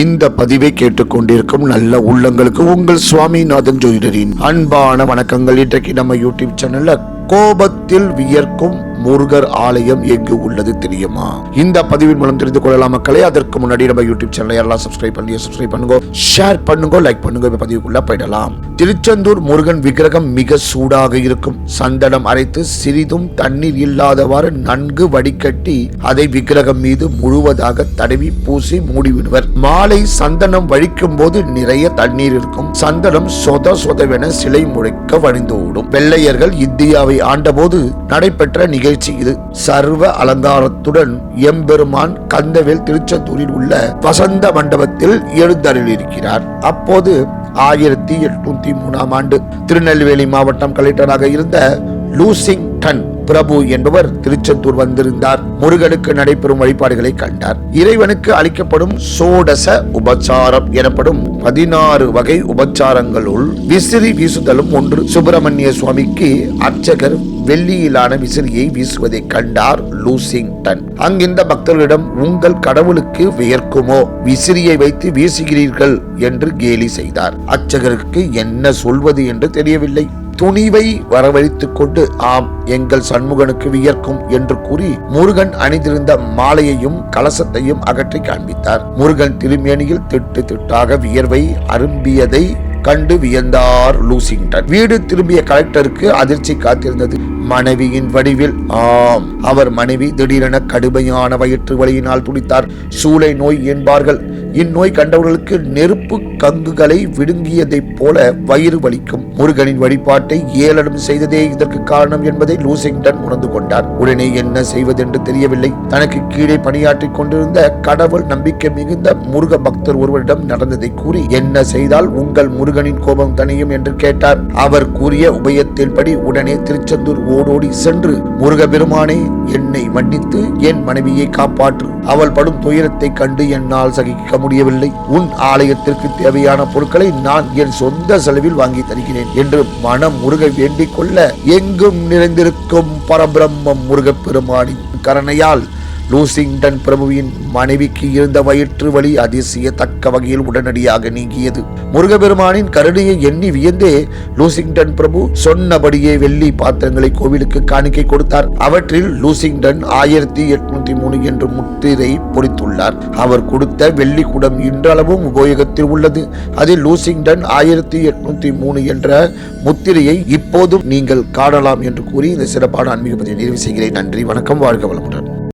இந்த பதிவை கேட்டுக்கொண்டிருக்கும் நல்ல உள்ளங்களுக்கு உங்கள் சுவாமிநாதன் ஜோதிடரின் அன்பான வணக்கங்கள். இன்றைக்கு நம்ம யூடியூப் சேனல்ல கோபத்தில் வியர்க்கும் முருகர் ஆலயம் எங்கு உள்ளது தெரியுமா? இந்த பதிவின் மூலம் தெரிந்து கொள்ளலாம் மக்களே. அதற்கு முன்னாடி நம்ம யூடியூப் சேனலை எல்லாம் சப்ஸ்கிரைப் பண்ணி சப்ஸ்கிரைப் பண்ணுங்க. ஷேர் பண்ணுங்க லைக் பண்ணுங்க. இப்ப பதிவுக்குள்ள போயிடலாம். திருச்செந்தூர் முருகன் விக்கிரகம் மிக சூடாக இருக்கும். சந்தனம் அரைத்து சிறிதும் தண்ணீர் இல்லாதவாறு நன்கு வடிகட்டி அதை விக்கிரகம் மீது முழுவதாக தடவி பூசி மூடிவிடுவர். மாலை சந்தனம் வழிக்கும் போது நிறைய தண்ணீர் இருக்கும். சந்தனம் சொத சொதவென சிலை முழைக்க வழிந்து ஓடும் வெள்ளையர்கள் இந்தியாவை ஆண்டபோது நடைபெற்ற நிகழ்ச்சி இது சர்வ அலங்காரத்துடன் எம்பெருமான் கந்தவேல் திருச்செந்தூரில் உள்ள வசந்த மண்டபத்தில் எழுந்தருளியிருக்கிறார். அப்போது ஆயிரத்தி எட்நூத்தி மூணாம் ஆண்டு திருநெல்வேலி மாவட்டம் கலெக்டராக இருந்த லூசிங் டன் பிரபு என்பவர் திருச்செந்தூர் வந்திருந்தார். முருகனுக்கு நடைபெறும் வழிபாடுகளை கண்டார். இறைவனுக்கு அளிக்கப்படும் சோடச உபச்சாரம் எனப்படும் பதினாறு வகை உபச்சாரங்களுள் விசிறி வீசுதலும் ஒன்று. சுப்பிரமணிய சுவாமிக்கு அர்ச்சகர் வெள்ளியிலான விசிறியை வீசுவதை கண்டார் லூசிங்டன். அங்கிருந்த பக்தர்களிடம் உங்கள் கடவுளுக்கு வியர்க்குமோ? விசிறியை வைத்து வீசுகிறீர்கள் என்று கேலி செய்தார். அர்ச்சகருக்கு என்ன சொல்வது என்று தெரியவில்லை. துணிவை வரவழைத்துக் கொண்டு ஆம் எங்கள் சண்முகனுக்கு வியர்க்கும் என்று கூறி முருகன் அணிந்திருந்த மாலையையும் கலசத்தையும் அகற்றி காண்பித்தார். முருகன் திருமேனியில் திட்டு திட்டாக வியர்வை அரும்பியதை கண்டு வியந்தார் லூசிங்டன் வீடு திரும்பிய கலெக்டருக்கு அதிர்ச்சி காத்திருந்தது. மனைவியின் வடிவில். ஆம். அவர் மனைவி திடீரென கடுமையான வயிற்று வலியினால் துடித்தார். சூளை நோய் என்பார்கள். இந்நோய் கண்டவர்களுக்கு நெருப்பு கங்குகளை விழுங்கியதைப் போல வயிறு வலிக்கும். முருகனின் வழிபாட்டை ஏளனம் செய்ததே இதற்கு காரணம் என்பதை லூசிங்டன் உணர்ந்து கொண்டார். உடனே என்ன செய்வதென்று தெரியவில்லை. தனக்கு கீழே பணியாற்றிக் கொண்டிருந்த கடவுள் நம்பிக்கை மிகுந்த முருக பக்தர் ஒருவரிடம் நடந்ததை கூறி என்ன செய்தால் உங்கள் முருகனின் கோபம் தனியும் என்று கேட்டார். அவர் கூறிய உபயத்தின்படி உடனே திருச்செந்தூர் ஓ ஓடோடி சென்று முருக பெருமானே என்னை மன்னித்து என் மனைவியை காப்பாற்று. அவள் படும் துயரத்தை கண்டு என்னால் சகிக்க முடியவில்லை. உன் ஆலயத்திற்கு தேவையான பொருட்களை நான் என் சொந்த செலவில் வாங்கி தருகிறேன் என்று மனம் முருக வேண்டிக் கொள்ள எங்கும் நிறைந்திருக்கும் பரபிரம்மம் முருகப் பெருமானின் கருணையால் லூசிங்டன் பிரபுவின் மனைவிக்கு இருந்த வயிற்று வலி அதிசயத்தக்க வகையில் உடனடியாக நீங்கியது. முருகபெருமானின் கருணையை எண்ணி வியந்தே லூசிங்டன் பிரபு சொன்னபடியே வெள்ளி பாத்திரங்களை கோவிலுக்கு காணிக்கை கொடுத்தார். அவற்றில் லூசிங்டன் ஆயிரத்தி எட்நூத்தி மூணு என்று முத்திரை பொறித்துள்ளார். அவர் கொடுத்த வெள்ளி குடம் இன்றளவும் உபயோகத்தில் உள்ளது. அதில் லூசிங்டன் ஆயிரத்தி எட்நூத்தி மூணு என்ற முத்திரையை இப்போதும் நீங்கள் காணலாம் என்று கூறி இந்த சிறப்பான ஆன்மீக பதிவை நிறைவு செய்கிறேன். நன்றி வணக்கம் வாழ்க வளமுடன்.